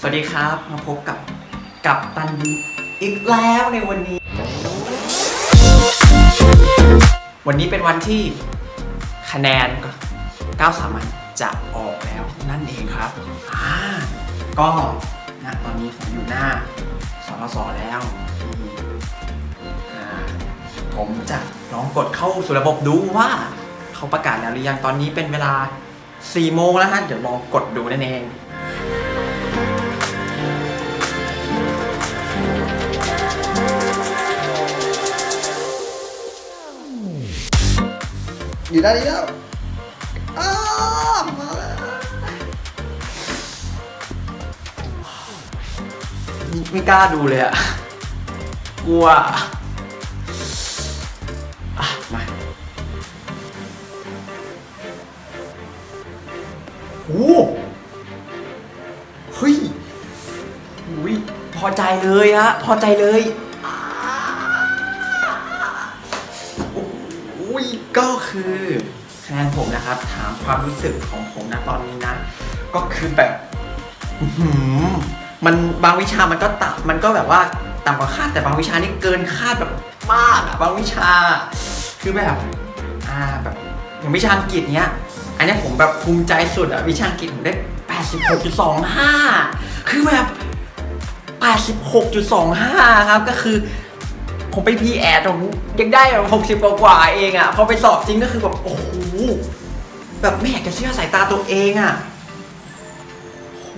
สวัสดีครับ มาพบกับกับตันอีกแล้วในวันนี้ วันนี้เป็นวันที่คะแนน9สามัญจะออกแล้วนั่นเองครับอ่าก็นะตอนนี้ผมอยู่หน้าสทศแล้วอ่าผมจะลองกดเข้าสู่ระบบดูว่าเขาประกาศแล้วหรือยังตอนนี้เป็นเวลา4โมงแล้วฮะเดี๋ยวลองกดดูนั่นเอง อยู่ด้านนี้แล้วอ้าวมาแล้วไม่กล้าดูเลยอะกลัวอะมาโอ้เฮ้ยอุ้ยพอใจเลยฮะ พอใจเลย อุ้ยก็คือคะแนนผมนะครับ ถามความรู้สึกของผมนะตอนนี้นะ ก็คือแบบมันบางวิชามันก็ต่ำมันก็แบบว่าต่ำกว่าคาดแต่บางวิชานี่เกินคาดแบบมากอะบางวิชา คือแบบอ่าแบบอย่างวิชาอังกฤษเนี้ย อันนี้ผมแบบภูมิใจสุดอะวิชาอังกฤษผมได้ 86.25 คือแบบ86.25 ครับก็คือ ผมไปพีแอดผมยังได้แบบ60กว่ากว่าเองอะพอไปสอบจริงก็คือแบบโอ้โหแบบไม่อยากจะเชื่อสายตาตัวเองอะโอ้โห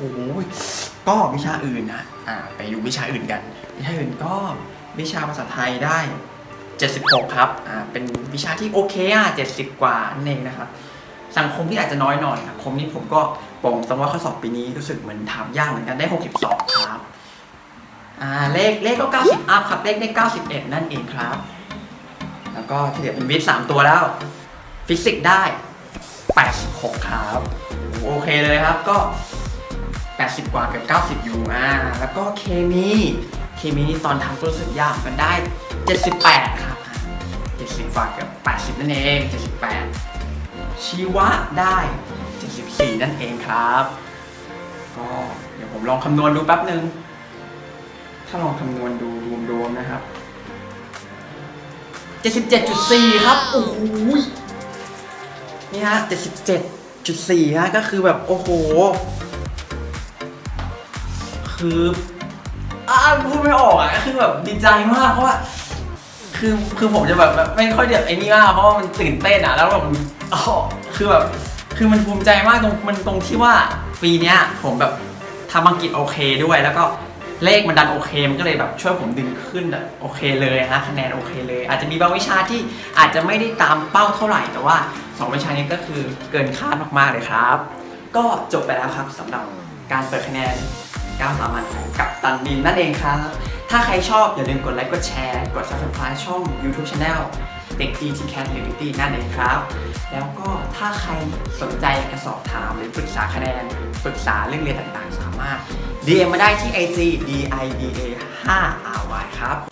ก็วิชาอื่นนะอ่าไปดูวิชาอื่นกัน วิชาอื่นก็วิชาภาษาไทยได้ 76 ครับอ่าเป็นวิชาที่โอเคอะ70 กว่านั่นเองนะครับสังคมที่อาจจะน้อยหน่อยสังคมนี้ผมก็บอกตรงว่าข้อสอบปีนี้รู้สึกเหมือนถามยากเหมือนกันได้ 62 ครับ อ่าเลขเลขก็ 90 อัพครับเลขได้ 91 นั่นเองครับ แล้วก็ที่เหลือเป็นวิทย์3ตัวแล้ว ฟิสิกส์ได้ 86 ครับ โอเคเลยครับก็ 80 กว่าเกือบ90 อยู่อ่าแล้วก็เคมีเคมีนี่ตอนทำก็รู้สึกยากมันได้ 78 ครับ 70 กว่าเกือบ80 นั่นเอง 78 ชีวะได้ 74 นั่นเองครับ ก็เดี๋ยวผมลองคำนวณดูแป๊บนึง ถ้าลองคำนวณดูรวมๆนะครับ 77.4 ครับ โอ้โหยนี่ฮะ 77.4 ฮะ ก็คือแบบ โอ้โห คืออ่าพูดไม่ออกอะ คือแบบดีใจมากเพราะว่า คือคือผมจะแบบไม่ค่อยแบบไอ้นี่มากเพราะว่ามันตื่นเต้นอะ แล้วแบบอ๋อคือแบบ คือมันภูมิใจมากตรงมันตรงที่ว่าปีเนี้ยผมแบบทำอังกฤษโอเคด้วยแล้วก็ เลขมันดันโอเค มันก็เลยแบบช่วยผมดึงขึ้นแบบโอเคเลยฮะคะแนนโอเคเลย อาจจะมีบางวิชาที่อาจจะไม่ได้ตามเป้าเท่าไหร่แต่ว่าสองวิชานี้ก็คือเกินคาดมากๆเลยครับ ก็จบไปแล้วครับสำหรับการเปิดคะแนน9สามัญของกับตันดินนั่นเองครับ ถ้าใครชอบอย่าลืมกดไลค์กดแชร์ กด subscribe ช่อง YouTube Channel เด็กดีทีแคทหรือดิตี้นั่นเองครับ แล้วก็ถ้าใครสนใจกจะสอบถามหรือปรึกษาคะแนนปรึกษาเรื่องเรียนต่างๆ สามารถ DM มาได้ที่ IG DIDA 5 RY ครับ